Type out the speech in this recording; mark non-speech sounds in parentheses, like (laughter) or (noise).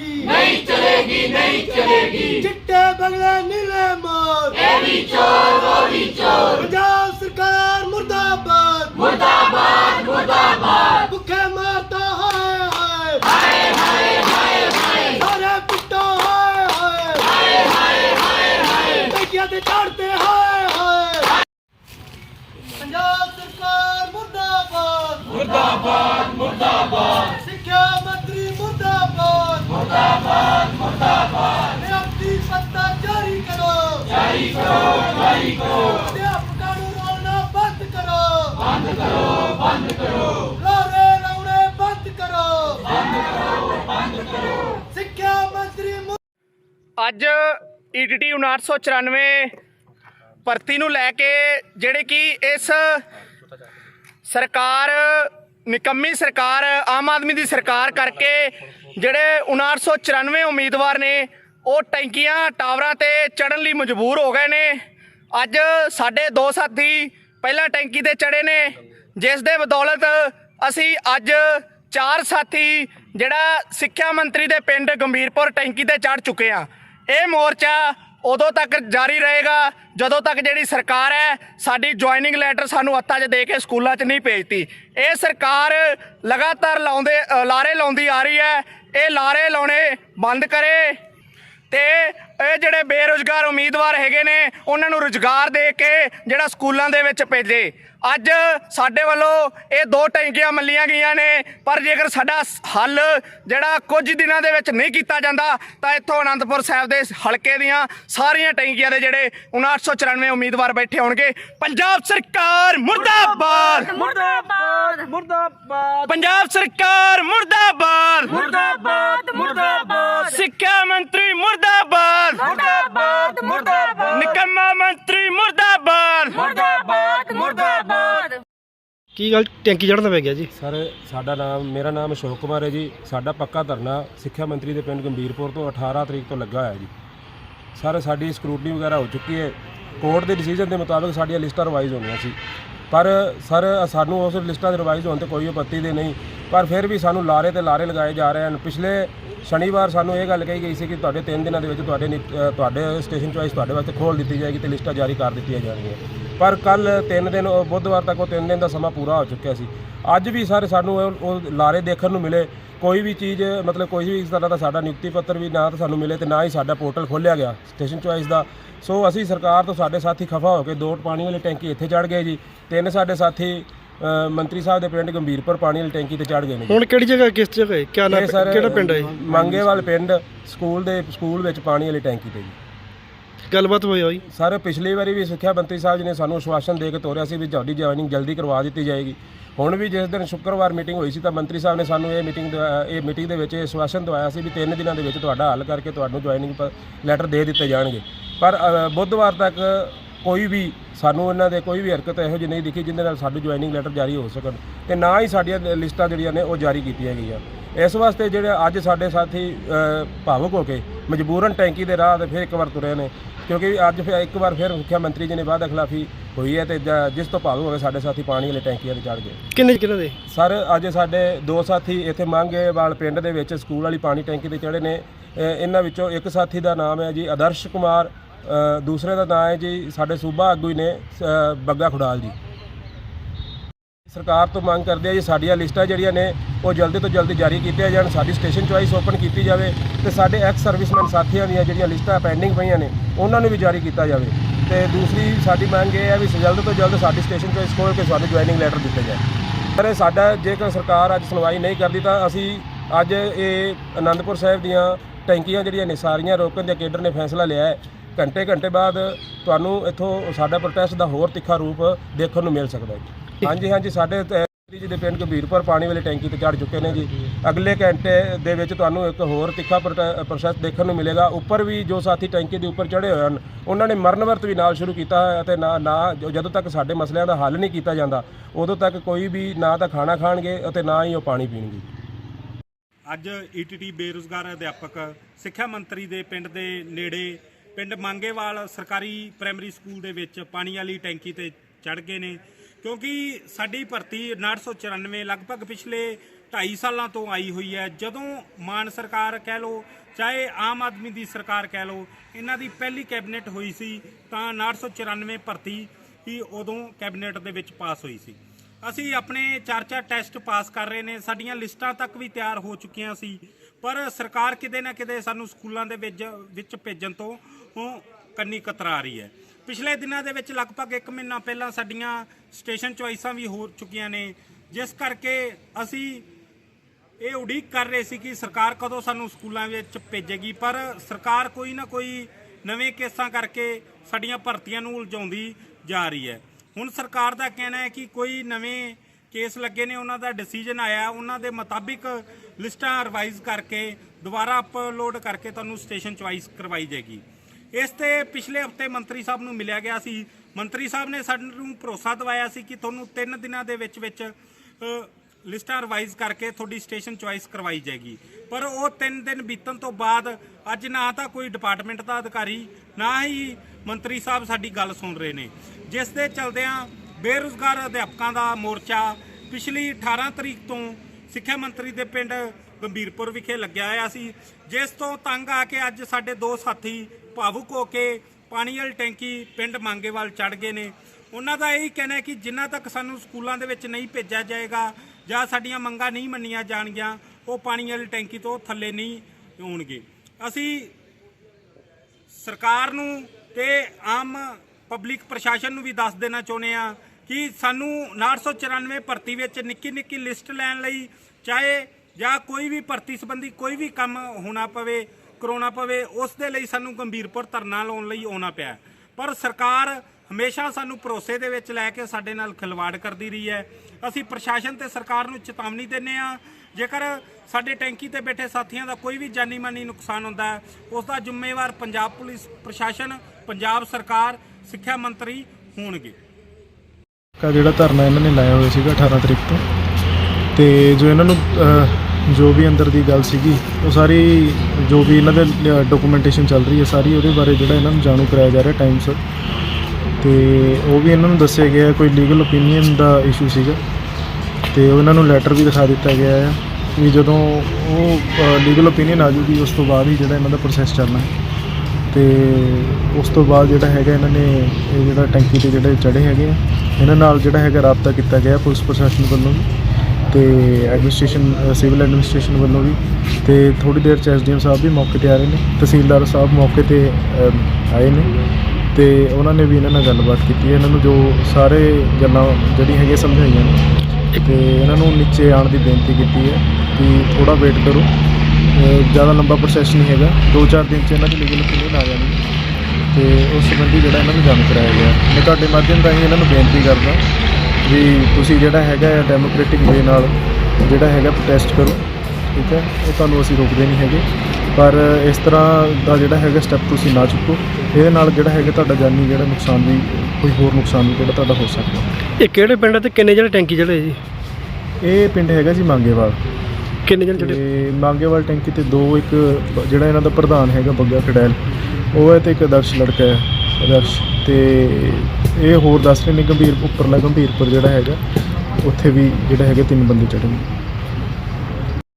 ਚਲੇਗੀ ਨਹੀਂ ਚਲੇਗੀ ਨਹੀਂ ਚਲੇਗੀ। ਚਿੱਟੇ ਬੰਗਲੇ ਨੀਲੇ ਮੋਰ। ਇਹ ਵੀ ਚੋਰ ਉਹ ਵੀ ਚੋਰ। ਪੰਜਾਬ ਸਰਕਾਰ ਮੁਰਦਾਬਾਦ। ਮੁਰਦਾਬਾਦ ਮੁਰਦਾਬਾਦ। ਅੱਜ ਈਟੀਟੀ 994 ਭਰਤੀ ਨੂੰ ਲੈ ਕੇ ਜਿਹੜੇ ਕਿ ਇਸ ਸਰਕਾਰ, ਨਿਕੰਮੀ ਸਰਕਾਰ, ਆਮ ਆਦਮੀ ਦੀ ਸਰਕਾਰ ਕਰਕੇ ਜਿਹੜੇ 994 ਉਮੀਦਵਾਰ ਨੇ, ਉਹ ਟੈਂਕੀਆਂ, ਟਾਵਰਾਂ ਤੇ ਚੜਨ ਲਈ ਮਜਬੂਰ ਹੋ ਗਏ ਨੇ। ਅੱਜ ਸਾਡੇ ਦੋ ਸਾਥੀ ਪਹਿਲਾਂ ਟੈਂਕੀ ਤੇ ਚੜੇ ਨੇ, ਜਿਸ ਦੇ ਬਦੌਲਤ ਅਸੀਂ ਅੱਜ ਚਾਰ ਸਾਥੀ ਜਿਹੜਾ ਸਿੱਖਿਆ ਮੰਤਰੀ ਦੇ ਪਿੰਡ ਗੰਭੀਰਪੁਰ ਟੈਂਕੀ ਤੇ ਚੜ ਚੁੱਕੇ ਆ ਇਹ ਮੋਰਚਾ ਉਦੋਂ ਤੱਕ ਜਾਰੀ ਰਹੇਗਾ ਜਦੋਂ ਤੱਕ ਜਿਹੜੀ ਸਰਕਾਰ ਹੈ ਸਾਡੀ ਜੁਆਇਨਿੰਗ ਲੈਟਰ ਸਾਨੂੰ ਹੱਥਾਂ 'ਚ ਦੇ ਕੇ ਸਕੂਲਾਂ 'ਚ ਨਹੀਂ ਭੇਜਤੀ ਇਹ ਸਰਕਾਰ ਲਗਾਤਾਰ ਲਾਉਂਦੇ ਲਾਰੇ ਲਾਉਂਦੀ ਆ ਰਹੀ ਹੈ। ਇਹ ਲਾਰੇ ਲਾਉਣੇ ਬੰਦ ਕਰੇ। ਤੇ ਇਹ ਜਿਹੜੇ ਬੇਰੁਜ਼ਗਾਰ ਉਮੀਦਵਾਰ ਹੈਗੇ ਨੇ ਉਹਨਾਂ ਨੂੰ ਰੁਜ਼ਗਾਰ ਦੇ ਕੇ ਜਿਹੜਾ ਸਕੂਲਾਂ ਦੇ ਵਿੱਚ ਭੇਜੇ। ਅੱਜ ਸਾਡੇ ਵੱਲੋਂ ਇਹ ਦੋ ਟੈਂਕੀਆਂ ਮੱਲੀਆਂ ਗਈਆਂ ਨੇ ਪਰ ਜੇਕਰ ਸਾਡਾ ਹੱਲ ਜਿਹੜਾ ਕੁਝ ਦਿਨਾਂ ਦੇ ਵਿੱਚ ਨਹੀਂ ਕੀਤਾ ਜਾਂਦਾ ਤਾਂ ਇੱਥੋਂ ਅਨੰਦਪੁਰ ਸਾਹਿਬ ਦੇ ਹਲਕੇ ਦੀਆਂ ਸਾਰੀਆਂ ਟੈਂਕੀਆਂ ਦੇ ਜਿਹੜੇ 994 ਉਮੀਦਵਾਰ ਬੈਠੇ ਹੋਣਗੇ। ਪੰਜਾਬ ਸਰਕਾਰ ਮੁਰਦਾਬਾਦ! ਮੁਰਦਾਬਾਦ! ਮੁਰਦਾਬਾਦ! ਪੰਜਾਬ ਸਰਕਾਰ ਮੁਰਦਾਬਾਦ ਮੁਰਦਾਬਾਦ ਮੁਰਦਾਬਾਦ ਸਿੱਖਿਆ ਮੰਤਰੀ ਮੁਰਦਾਬਾਦ ਮੁਰਦਾਬਾਦ ਮੁਰਦਾਬਾਦ ਨਿਕੰਮਾ ਮੰਤਰੀ ਮੁਰਦਾਬਾਦ ਮੁਰਦਾਬਾਦ ਮੁਰਦਾਬਾਦ ਕੀ ਗੱਲ ਟੈਂਕੀ ਚੜ੍ਹਦਾ ਪੈ ਗਿਆ ਜੀ? ਸਰ ਸਾਡਾ ਨਾਮ ਮੇਰਾ ਨਾਮ ਅਸ਼ੋਕ ਕੁਮਾਰ ਹੈ ਜੀ। ਸਾਡਾ ਪੱਕਾ ਧਰਨਾ ਸਿੱਖਿਆ ਮੰਤਰੀ ਦੇ ਪਿੰਡ ਗੰਭੀਰਪੁਰ ਤੋਂ 18 ਤਰੀਕ ਤੋਂ ਲੱਗਾ ਹੋਇਆ ਜੀ। ਸਰ ਸਾਡੀ ਸਕਰੂਟਨੀ ਵਗੈਰਾ ਹੋ ਚੁੱਕੀ ਹੈ। ਕੋਰਟ ਦੇ ਡਿਸੀਜਨ ਦੇ ਮੁਤਾਬਕ ਸਾਡੀਆਂ ਲਿਸਟਾਂ ਰਿਵਾਈਜ਼ ਹੋਣੀਆਂ ਸੀ। ਪਰ ਸਰ ਸਾਨੂੰ ਉਸ ਲਿਸਟਾਂ ਦੇ ਰਿਵਾਈਜ਼ ਹੋਣ ਤੇ ਕੋਈ ਆਪੱਤੀ ਦੇ ਨਹੀਂ। ਪਰ ਫਿਰ ਵੀ ਸਾਨੂੰ ਲਾਰੇ ਤੇ ਲਾਰੇ ਲਗਾਏ ਜਾ ਰਹੇ ਹਨ। ਪਿਛਲੇ ਸ਼ਨੀਵਾਰ ਸਾਨੂੰ ਇਹ ਗੱਲ ਕਹੀ ਗਈ ਸੀ ਕਿ ਤੁਹਾਡੇ 3 ਦਿਨਾਂ ਦੇ ਵਿੱਚ ਤੁਹਾਡੇ ਨਿ- ਅ, ਤੁਹਾਡੇ ਸਟੇਸ਼ਨ ਚੁਆਇਸ ਤੁਹਾਡੇ ਵਾਸਤੇ ਖੋਲ ਦਿੱਤੀ ਜਾਏਗੀ ਤੇ ਲਿਸਟਾਂ ਜਾਰੀ ਕਰ ਦਿੱਤੀਆਂ ਜਾਣਗੀਆਂ। ਪਰ ਕੱਲ 3 ਦਿਨ ਉਹ ਬੁੱਧਵਾਰ ਤੱਕ ਉਹ 3 ਦਿਨ ਦਾ ਸਮਾਂ ਪੂਰਾ ਹੋ ਚੁੱਕਿਆ ਸੀ। ਅੱਜ ਵੀ ਸਰ ਸਾਨੂੰ ਉਹ ਉਹ ਲਾਰੇ ਦੇਖਣ ਨੂੰ ਮਿਲੇ। ਕੋਈ ਵੀ ਚੀਜ਼ ਮਤਲਬ ਕੋਈ ਵੀ ਇਸ ਤਰ੍ਹਾਂ ਦਾ ਸਾਡਾ ਨਿਯੁਕਤੀ ਪੱਤਰ ਵੀ ਨਾ ਤਾਂ ਸਾਨੂੰ ਮਿਲੇ ਤੇ ਨਾ ਹੀ ਸਾਡਾ ਪੋਰਟਲ ਖੋਲ੍ਹਿਆ ਗਿਆ ਸਟੇਸ਼ਨ ਚੁਆਇਸ ਦਾ। ਸੋ ਅਸੀਂ ਸਰਕਾਰ ਤੋਂ ਸਾਡੇ ਸਾਥੀ ਖਫਾ ਹੋ ਕੇ ਦੋ ਪਾਣੀ ਵਾਲੀ ਟੈਂਕੀ ਇੱਥੇ ਚੜ ਗਏ ਜੀ। ਤਿੰਨ ਸਾਡੇ ਸਾਥੀ ਅ, ਮੰਤਰੀ ਸਾਹਿਬ ਦੇ ਪਿੰਡ ਗੰਭੀਰਪੁਰ ਪਾਣੀ ਵਾਲੀ ਟੈਂਕੀ ਤੇ ਚੜ ਗਏ ਨੇ ਜੀ। ਹੁਣ ਕਿਹੜੀ ਜਗ੍ਹਾ ਕਿਸ ਜਗ੍ਹਾ ਹੈ ਕਿਆ ਨਾਮ ਇਹ ਸਰ ਕਿਹੜਾ ਪਿੰਡ ਹੈ ਇਹ? ਮੰਗੇਵਾਲ ਪਿੰਡ ਸਕੂਲ ਦੇ ਸਕੂਲ ਵਿੱਚ ਪਾਣੀ ਵਾਲੀ ਟੈਂਕੀ ਤੇ ਜੀ। ਗੱਲਬਾਤ ਹੋਈ ਹੋਈ। ਸਰ ਪਿਛਲੀ ਵਾਰੀ ਵੀ ਸਿੱਖਿਆ ਮੰਤਰੀ ਸਾਹਿਬ ਜੀ ਨੇ ਸਾਨੂੰ ਆਸ਼ਵਾਸਨ ਦੇ ਕੇ ਤੋਰਿਆ ਸੀ ਵੀ ਤੁਹਾਡੀ ਜੁਆਇਨਿੰਗ ਜਲਦੀ ਕਰਵਾ ਦਿੱਤੀ ਜਾਏਗੀ। ਹੁਣ ਵੀ ਜਿਸ ਦਿਨ ਸ਼ੁੱਕਰਵਾਰ ਮੀਟਿੰਗ ਹੋਈ ਸੀ ਤਾਂ ਮੰਤਰੀ ਸਾਹਿਬ ਨੇ ਸਾਨੂੰ ਇਹ ਮੀਟਿੰਗ ਇਹ ਮੀਟਿੰਗ ਦੇ ਵਿੱਚ ਇਹ ਆਸ਼ਵਾਸਨ ਦਵਾਇਆ ਸੀ ਵੀ 3 ਦਿਨਾਂ ਦੇ ਵਿੱਚ ਤੁਹਾਡਾ ਹੱਲ ਕਰਕੇ ਤੁਹਾਨੂੰ ਜੁਆਇਨਿੰਗ ਲੈਟਰ ਦੇ ਦਿੱਤੇ ਜਾਣਗੇ। ਪਰ ਬੁੱਧਵਾਰ ਤੱਕ ਕੋਈ ਵੀ ਸਾਨੂੰ ਇਹਨਾਂ ਦੇ ਕੋਈ ਵੀ ਹਰਕਤ ਇਹੋ ਜਿਹੀ ਨਹੀਂ ਦਿਖੀ ਜਿਹਦੇ ਨਾਲ ਸਾਡੀ ਜੁਆਇਨਿੰਗ ਲੈਟਰ ਜਾਰੀ ਹੋ ਸਕਣ ਤੇ ਨਾ ਹੀ ਸਾਡੀਆਂ ਲਿਸਟਾਂ ਜਿਹੜੀਆਂ ਨੇ ਉਹ ਜਾਰੀ ਕੀਤੀਆਂ ਗਈਆਂ। ਇਸ ਵਾਸਤੇ ਜਿਹੜੇ ਅੱਜ ਸਾਡੇ ਸਾਥੀ ਅ, ਭਾਵੁਕ ਹੋ ਕੇ ਮਜਬੂਰਨ ਟੈਂਕੀ ਦੇ ਰਾਹ ਤੇ ਫਿਰ ਇੱਕ ਵਾਰ ਤੁਰੇ ਨੇ ਕਿਉਂਕਿ ਅੱਜ ਫਿਰ ਇੱਕ ਵਾਰ ਫਿਰ ਮੁੱਖ ਮੰਤਰੀ ਜੀ ਨੇ ਵਾਅਦਾ ਖਿਲਾਫੀ ਹੋਈ ਹੈ ਤੇ ਜ- ਜਿਸ ਤੋਂ ਭਾਵੁਕ ਹੋ ਕੇ ਸਾਡੇ ਸਾਥੀ ਪਾਣੀ ਵਾਲੇ ਟੈਂਕੀਆਂ ਤੇ ਚੜ ਗਏ। ਕਿੰਨੇ ਕਿੰਨੇ ਦੇ? ਸਰ ਅੱਜ ਸਾਡੇ ਦੋ ਸਾਥੀ ਇੱਥੇ ਮੰਗੇਵਾਲ ਪਿੰਡ ਦੇ ਵਿੱਚ ਸਕੂਲ ਵਾਲੀ ਪਾਣੀ ਟੈਂਕੀ ਤੇ ਚੜੇ ਨੇ। ਅ, ਇਹਨਾਂ ਵਿੱਚੋਂ ਇੱਕ ਸਾਥੀ ਦਾ ਨਾਮ ਹੈ ਜੀ ਆਦਰਸ਼ ਕੁਮਾਰ ਅ, ਦੂਸਰੇ ਦਾ ਨਾਮ ਹੈ ਜੀ ਸਾਡੇ ਸੂਬਾ ਆਗੂ ਹੀ ਨੇ ਅ, ਬੱਗਾ ਖੁਡਾਲ ਜੀ। ਸਰਕਾਰ ਤੋਂ ਮੰਗ ਕਰਦੇ ਆ ਜੀ ਸਾਡੀਆਂ ਲਿਸਟਾਂ ਜਿਹੜੀਆਂ ਨੇ, ਉਹ ਜਲਦੀ ਤੋਂ ਜਲਦੀ ਜਾਰੀ ਕੀਤੀਆਂ ਜਾਣ, ਸਾਡੀ ਸਟੇਸ਼ਨ ਚੁਆਇਸ ਓਪਨ ਕੀਤੀ ਜਾਵੇ ਤੇ ਸਾਡੇ ਐਕਸ ਸਰਵਿਸਮੈਨ ਸਾਥੀਆਂ ਦੀਆਂ ਜਿਹੜੀਆਂ ਲਿਸਟਾਂ ਪੈਂਡਿੰਗ ਪਈਆਂ ਨੇ, ਉਹਨਾਂ ਨੂੰ ਵੀ ਜਾਰੀ ਕੀਤਾ ਜਾਵੇ। ਤੇ ਦੂਸਰੀ ਸਾਡੀ ਮੰਗ ਇਹ ਹੈ ਵੀ ਜਲਦ ਤੋਂ ਜਲਦ ਸਾਡੀ ਸਟੇਸ਼ਨ ਚੁਆਇਸ ਖੋਲ੍ਹ ਕੇ ਸਾਨੂੰ ਜੁਆਇਨਿੰਗ ਲੈਟਰ ਦਿੱਤੇ ਜਾਏ ਪਰ ਸਾਡਾ, ਜੇਕਰ ਸਰਕਾਰ ਅੱਜ ਸੁਣਵਾਈ ਨਹੀਂ ਕਰਦੀ ਤਾਂ ਅਸੀਂ ਅੱਜ ਇਹ ਆਨੰਦਪੁਰ ਸਾਹਿਬ ਦੀਆਂ ਟੈਂਕੀਆਂ ਜਿਹੜੀਆਂ ਨੇ, ਸਾਰੀਆਂ ਰੋਕਣ ਦੇ ਕੇਡਰ ਨੇ ਫੈਸਲਾ ਲਿਆ ਹੈ। ਘੰਟੇ ਘੰਟੇ ਬਾਅਦ ਤੁਹਾਨੂੰ ਇੱਥੋਂ ਸਾਡਾ ਪ੍ਰੋਟੈਸਟ ਦਾ ਹੋਰ ਤਿੱਖਾ ਰੂਪ ਦੇਖਣ ਨੂੰ ਮਿਲ ਸਕਦਾ ਹੈ। ਜੀ। (laughs) ਹਾਂਜੀ ਹਾਂਜੀ, ਸਾਡੇ ਜੀ ਦੇ ਪਿੰਡ ਗੰਭੀਰਪੁਰ ਪਾਣੀ ਵਾਲੀ ਟੈਂਕੀ ਤੇ ਚੜ ਚੁੱਕੇ ਨੇ ਜੀ। ਅਗਲੇ ਘੰਟੇ ਦੇ ਵਿੱਚ ਤੁਹਾਨੂੰ ਇੱਕ ਹੋਰ ਤਿੱਖਾ ਪ੍ਰੋਸੈਸ ਦੇਖਣ ਨੂੰ ਮਿਲੇਗਾ। ਉੱਪਰ ਵੀ ਜੋ ਸਾਥੀ ਟੈਂਕੀ ਦੇ ਉੱਪਰ ਚੜੇ ਹੋਏ ਹਨ, ਉਹਨਾਂ ਨੇ ਮਰਨ ਵਰਤ ਵੀ ਨਾਲ ਸ਼ੁਰੂ ਕੀਤਾ ਹੈ ਅਤੇ ਨਾ ਨਾ ਜਦੋਂ ਤੱਕ ਸਾਡੇ ਮਸਲਿਆਂ ਦਾ ਹੱਲ ਨਹੀਂ ਕੀਤਾ ਜਾਂਦਾ, ਉਦੋਂ ਤੱਕ ਕੋਈ ਵੀ ਨਾ ਤਾਂ ਖਾਣਾ ਖਾਣਗੇ ਅਤੇ ਨਾ ਹੀ ਉਹ ਪਾਣੀ ਪੀਣਗੇ। ਅੱਜ ਈਟੀਟੀ ਬੇਰੁਜ਼ਗਾਰ ਅਧਿਆਪਕ, ਸਿੱਖਿਆ ਮੰਤਰੀ ਦੇ ਪਿੰਡ ਦੇ ਨੇੜੇ, ਪਿੰਡ ਮੰਗੇਵਾਲ ਸਰਕਾਰੀ ਪ੍ਰਾਇਮਰੀ ਸਕੂਲ ਦੇ ਵਿੱਚ ਪਾਣੀ ਵਾਲੀ ਟੈਂਕੀ ਤੇ ਚੜ ਗਏ ਨੇ। ਕਿਉਂਕਿ ਸਾਡੀ ਭਰਤੀ 994 ਲਗਭਗ ਪਿਛਲੇ 2.5 ਸਾਲਾਂ ਤੋਂ ਆਈ ਹੋਈ ਹੈ। ਜਦੋਂ ਮਾਨ ਸਰਕਾਰ ਕਹਿ ਲਓ, ਚਾਹੇ ਆਮ ਆਦਮੀ ਦੀ ਸਰਕਾਰ ਕਹਿ ਲਓ, ਇਹਨਾਂ ਦੀ ਪਹਿਲੀ ਕੈਬਨਿਟ ਹੋਈ ਸੀ, ਤਾਂ 994 ਭਰਤੀ ਹੀ ਉਦੋਂ ਕੈਬਨਿਟ ਦੇ ਵਿੱਚ ਪਾਸ ਹੋਈ ਸੀ। ਅਸੀਂ ਆਪਣੇ ਚਾਰ ਚਾਰ ਟੈਸਟ ਪਾਸ ਕਰ ਰਹੇ ਨੇ, ਸਾਡੀਆਂ ਲਿਸਟਾਂ ਤੱਕ ਵੀ ਤਿਆਰ ਹੋ ਚੁੱਕੀਆਂ ਸੀ, ਪਰ ਸਰਕਾਰ ਕਿਤੇ ਨਾ ਕਿਤੇ ਸਾਨੂੰ ਸਕੂਲਾਂ ਦੇ ਵਿੱਚ ਵਿੱਚ ਭੇਜਣ ਤੋਂ ਉਹ ਕੰਨੀ ਕਤਰਾ ਰਹੀ ਹੈ। ਪਿਛਲੇ ਦਿਨਾਂ ਦੇ ਵਿੱਚ ਲਗਭਗ 1 ਮਹੀਨਾ ਪਹਿਲਾਂ ਸਾਡੀਆਂ ਸਟੇਸ਼ਨ ਚੁਆਇਸਾਂ ਵੀ ਹੋ ਚੁੱਕੀਆਂ ਨੇ। ਜਿਸ ਕਰਕੇ ਅਸੀਂ ਇਹ ਉਡੀਕ ਕਰ ਰਹੇ ਸੀ ਕਿ ਸਰਕਾਰ ਕਦੋਂ ਸਾਨੂੰ ਸਕੂਲਾਂ ਵਿੱਚ ਭੇਜੇਗੀ, ਪਰ ਸਰਕਾਰ ਕੋਈ ਨਾ ਕੋਈ ਨਵੇਂ ਕੇਸਾਂ ਕਰਕੇ ਸਾਡੀਆਂ ਭਰਤੀਆਂ ਨੂੰ ਉਲਝਾਉਂਦੀ ਜਾ ਰਹੀ ਹੈ। ਹੁਣ ਸਰਕਾਰ ਦਾ ਕਹਿਣਾ ਹੈ ਕਿ ਕੋਈ ਨਵੇਂ ਕੇਸ ਲੱਗੇ ਨੇ, ਉਹਨਾਂ ਦਾ ਡਿਸੀਜਨ ਆਇਆ, ਉਹਨਾਂ ਦੇ ਮੁਤਾਬਿਕ ਲਿਸਟਾਂ ਰਿਵਾਈਜ਼ ਕਰਕੇ, ਦੁਬਾਰਾ ਅਪਲੋਡ ਕਰਕੇ ਤੁਹਾਨੂੰ ਸਟੇਸ਼ਨ ਚੁਆਇਸ ਕਰਵਾਈ ਜਾਏਗੀ। ਇਸ ਤੇ ਪਿਛਲੇ ਹਫ਼ਤੇ ਮੰਤਰੀ ਸਾਹਿਬ ਨੂੰ ਮਿਲਿਆ ਗਿਆ ਸੀ ਮੰਤਰੀ ਸਾਹਿਬ ਨੇ ਸਾਨੂੰ ਭਰੋਸਾ ਦਿਵਾਇਆ ਸੀ ਕਿ ਤੁਹਾਨੂੰ 3 ਦਿਨਾਂ ਦੇ ਵਿੱਚ ਵਿੱਚ ਲਿਸਟਾਂ ਰਿਵਾਈਜ਼ ਕਰਕੇ ਤੁਹਾਡੀ ਸਟੇਸ਼ਨ ਚੁਆਇਸ ਕਰਵਾਈ ਜਾਏਗੀ। ਪਰ ਉਹ 3 ਦਿਨ ਬੀਤਣ ਤੋਂ ਬਾਅਦ ਅੱਜ ਨਾ ਤਾਂ ਕੋਈ ਡਿਪਾਰਟਮੈਂਟ ਦਾ ਅਧਿਕਾਰੀ, ਨਾ ਹੀ ਮੰਤਰੀ ਸਾਹਿਬ ਸਾਡੀ ਗੱਲ ਸੁਣ ਰਹੇ ਨੇ। ਜਿਸ ਦੇ ਚਲਦਿਆਂ ਬੇਰੁਜ਼ਗਾਰ ਅਧਿਆਪਕਾਂ ਦਾ ਮੋਰਚਾ ਪਿਛਲੀ 18 ਤਰੀਕ ਤੋਂ ਸਿੱਖਿਆ ਮੰਤਰੀ ਦੇ ਪਿੰਡ ਗੰਭੀਰਪੁਰ ਵਿਖੇ ਲੱਗਿਆ ਹੋਇਆ ਸੀ। ਜਿਸ ਤੋਂ ਤੰਗ ਆ ਕੇ ਅੱਜ ਸਾਡੇ ਦੋ ਸਾਥੀ ਭਾਵੁਕ ਹੋ ਕੇ ਪਾਣੀ ਵਾਲੀ ਟੈਂਕੀ ਪਿੰਡ ਮੰਗੇਵਾਲ ਚੜ ਗਏ ਨੇ। ਉਹਨਾਂ ਦਾ ਇਹੀ ਕਹਿਣਾ ਹੈ ਕਿ ਜਿੰਨਾ ਤੱਕ ਸਾਨੂੰ ਸਕੂਲਾਂ ਦੇ ਵਿੱਚ ਨਹੀਂ ਭੇਜਿਆ ਜਾਏਗਾ ਜਾਂ ਸਾਡੀਆਂ ਮੰਗਾਂ ਨਹੀਂ ਮੰਨੀਆਂ ਜਾਣਗੀਆਂ, ਉਹ ਪਾਣੀ ਵਾਲੀ ਟੈਂਕੀ ਤੋਂ ਥੱਲੇ ਨਹੀਂ ਹੋਣਗੇ। ਅਸੀਂ ਸਰਕਾਰ ਨੂੰ ਤੇ ਆਮ ਪਬਲਿਕ ਪ੍ਰਸ਼ਾਸਨ ਨੂੰ ਵੀ ਦੱਸ ਦੇਣਾ ਚਾਹੁੰਦੇ ਆ ਕਿ ਸਾਨੂੰ 994 ਭਰਤੀ ਵਿੱਚ ਨਿੱਕੀ ਨਿੱਕੀ ਲਿਸਟ ਲੈਣ ਲਈ ਚਾਹੇ ਜਾਂ ਕੋਈ ਵੀ ਭਰਤੀ ਸੰਬੰਧੀ ਕੋਈ ਵੀ ਕੰਮ ਹੋਣਾ ਪਵੇ ਕਰਾਉਣਾ ਪਵੇ, ਉਸ ਦੇ ਲਈ ਸਾਨੂੰ ਗੰਭੀਰਪੁਰ ਧਰਨਾ ਲਾਉਣ ਲਈ ਆਉਣਾ ਪਿਆ ਪਰ ਸਰਕਾਰ ਹਮੇਸ਼ਾ ਸਾਨੂੰ ਭਰੋਸੇ ਦੇ ਵਿੱਚ ਲੈ ਕੇ ਸਾਡੇ ਨਾਲ ਖਿਲਵਾੜ ਕਰਦੀ ਰਹੀ ਹੈ। ਅਸੀਂ ਪ੍ਰਸ਼ਾਸਨ ਤੇ ਸਰਕਾਰ ਨੂੰ ਚੇਤਾਵਨੀ ਦਿੰਨੇ ਆ ਜੇਕਰ ਸਾਡੇ ਟੈਂਕੀ ਤੇ ਬੈਠੇ ਸਾਥੀਆਂ ਦਾ ਕੋਈ ਵੀ ਜਾਨੀ ਮਾਨੀ ਨੁਕਸਾਨ ਹੁੰਦਾ ਹੈ, ਉਸ ਦਾ ਜ਼ਿੰਮੇਵਾਰ ਪੰਜਾਬ ਪੁਲਿਸ ਪ੍ਰਸ਼ਾਸਨ, ਪੰਜਾਬ ਸਰਕਾਰ, ਸਿੱਖਿਆ ਮੰਤਰੀ ਹੋਣਗੇ। ਕਾ ਜਿਹੜਾ ਧਰਨਾ ਇਹਨਾਂ ਨੇ ਲਾਇਆ ਹੋਇਆ ਸੀਗਾ 18 ਤਰੀਕ ਤੋਂ, ਤੇ ਜੋ ਇਹਨਾਂ ਨੂੰ ਜੋ ਵੀ ਅੰਦਰ ਦੀ ਗੱਲ ਸੀਗੀ, ਉਹ ਸਾਰੀ ਜੋ ਵੀ ਇਹਨਾਂ ਦੇ ਡਾਕੂਮੈਂਟੇਸ਼ਨ ਚੱਲ ਰਹੀ ਹੈ, ਸਾਰੀ ਉਹਦੇ ਬਾਰੇ ਜਿਹੜਾ ਇਹਨਾਂ ਨੂੰ ਜਾਣੂ ਕਰਾਇਆ ਜਾ ਰਿਹਾ ਟਾਈਮ ਸਿਰ। ਤੇ ਉਹ ਵੀ ਇਹਨਾਂ ਨੂੰ ਦੱਸਿਆ ਗਿਆ, ਕੋਈ ਲੀਗਲ ਓਪੀਨੀਅਨ ਦਾ ਇਸ਼ੂ ਸੀਗਾ। ਤੇ ਉਹਨਾਂ ਨੂੰ ਲੈਟਰ ਵੀ ਦਿਖਾ ਦਿੱਤਾ ਗਿਆ ਹੈ ਵੀ ਜਦੋਂ ਉਹ ਲੀਗਲ ਓਪੀਨੀਅਨ ਆ ਜੂਗੀ, ਉਸ ਤੋਂ ਬਾਅਦ ਹੀ ਜਿਹੜਾ ਇਹਨਾਂ ਦਾ ਪ੍ਰੋਸੈਸ ਚੱਲਣਾ ਹੈ। ਤੇ ਉਸ ਤੋਂ ਬਾਅਦ ਜਿਹੜਾ ਹੈਗਾ, ਇਹਨਾਂ ਨੇ ਇਹ ਜਿਹੜਾ ਟੈਂਕੀ ਤੇ ਜਿਹੜੇ ਚੜੇ ਹੈਗੇ ਆ, ਇਹਨਾਂ ਨਾਲ ਜਿਹੜਾ ਹੈਗਾ ਰਾਬਤਾ ਕੀਤਾ ਗਿਆ ਪੁਲਿਸ ਪ੍ਰਸ਼ਾਸਨ ਵੱਲੋਂ। ਵੀ ਤੇ ਐਡਮਿਨਿਸਟ੍ਰੇਸ਼ਨ ਸਿਵਲ ਐਡਮਿਨਿਸਟ੍ਰੇਸ਼ਨ ਵੱਲੋਂ ਵੀ ਤੇ ਥੋੜੀ ਦੇਰ ਚ ਐਸਡੀਐਮ ਸਾਹਿਬ ਵੀ ਮੌਕੇ ਤੇ ਆ ਰਹੇ ਨੇ। ਤਹਿਸੀਲਦਾਰ ਸਾਹਿਬ ਮੌਕੇ ਤੇ ਅਮ, ਆਏ ਨੇ ਤੇ ਉਹਨਾਂ ਨੇ ਵੀ ਇਹਨਾਂ ਨਾਲ ਗੱਲਬਾਤ ਕੀਤੀ ਹੈ। ਇਹਨਾਂ ਨੂੰ ਜੋ ਸਾਰੇ ਗੱਲਾਂ ਜਿਹੜੀ ਹੈਗੇ ਸਮਝਾਈਆਂ ਨੇ ਤੇ ਇਹਨਾਂ ਨੂੰ ਨੀਚੇ ਆਉਣ ਦੀ ਬੇਨਤੀ ਕੀਤੀ ਹੈ ਕਿ ਥੋੜਾ ਵੇਟ ਕਰੋ। ਅਹ ਜ਼ਿਆਦਾ ਲੰਬਾ ਪ੍ਰੋਸੈਸ ਨਹੀਂ ਹੈਗਾ। 2-4 ਦਿਨ ਚ ਇਹਨਾਂ ਦੀ ਲੀਗਲ ਓਪੀਨੀਅਨ ਆ ਜਾਣੀ ਤੇ ਉਸ ਸੰਬੰਧੀ ਜਿਹੜਾ ਇਹਨਾਂ ਨੂੰ ਜਾਣੂ ਕਰਾਇਆ ਗਿਆ ਮੈਂ ਤੁਹਾਡੇ ਮਾਧਿਅਮ ਰਾਹੀਂ ਇਹਨਾਂ ਨੂੰ ਬੇਨਤੀ ਕਰਦਾ ਵੀ ਤੁਸੀਂ ਜਿਹੜਾ ਹੈਗਾ ਡੈਮੋਕ੍ਰੈਟਿਕ ਵੇ ਨਾਲ ਜਿਹੜਾ ਹੈਗਾ ਪ੍ਰੋਟੈਸਟ ਕਰੋ ਠੀਕ ਹੈ? ਉਹ ਤੁਹਾਨੂੰ ਅਸੀਂ ਰੋਕਦੇ ਨਹੀਂ ਹੈਗੇ। ਪਰ ਇਸ ਤਰ੍ਹਾਂ ਦਾ ਜਿਹੜਾ ਹੈਗਾ ਸਟੈਪ ਤੁਸੀਂ ਨਾ ਚੁੱਕੋ। ਇਹਦੇ ਨਾਲ ਜਿਹੜਾ ਹੈਗਾ ਤੁਹਾਡਾ ਜਾਨੀ ਜਿਹੜਾ ਨੁਕਸਾਨ ਵੀ ਕੋਈ ਹੋਰ ਨੁਕਸਾਨ ਵੀ ਜਿਹੜਾ ਤੁਹਾਡਾ ਹੋ ਸਕਦਾ। ਇਹ ਕਿਹੜੇ ਪਿੰਡ ਤੇ ਕਿੰਨੇ ਜਿਹੜੇ ਟੈਂਕੀ ਜਿਹੜੇ ਜੀ? ਇਹ ਪਿੰਡ ਹੈਗਾ ਜੀ ਮੰਗੇਵਾਲ। ਕਿੰਨੇ ਜਿਹੜੇ ਜਿਹੜੇ ਮੰਗੇਵਾਲ ਟੈਂਕੀ ਤੇ ਦੋ ਇੱਕ ਜਿਹੜਾ ਇਹਨਾਂ ਦਾ ਪ੍ਰਧਾਨ ਹੈਗਾ ਬੱਗਾ ਖਡੈਲ ਉਹ ਹੈ ਤੇ ਇੱਕ ਆਦਰਸ਼ ਲੜਕਾ ਹੈ ਆਦਰਸ਼। ਤੇ ਇਹ ਹੋਰ ਦੱਸ ਰਹੇ ਨੇ ਗੰਭੀਰ, ਉੱਪਰਲਾ ਗੰਭੀਰਪੁਰ ਜਿਹੜਾ ਹੈਗਾ, ਉੱਥੇ ਵੀ ਜਿਹੜਾ ਹੈਗੇ ਤਿੰਨ ਬੰਦੇ ਚੜ੍ਹੇ ਨੇ।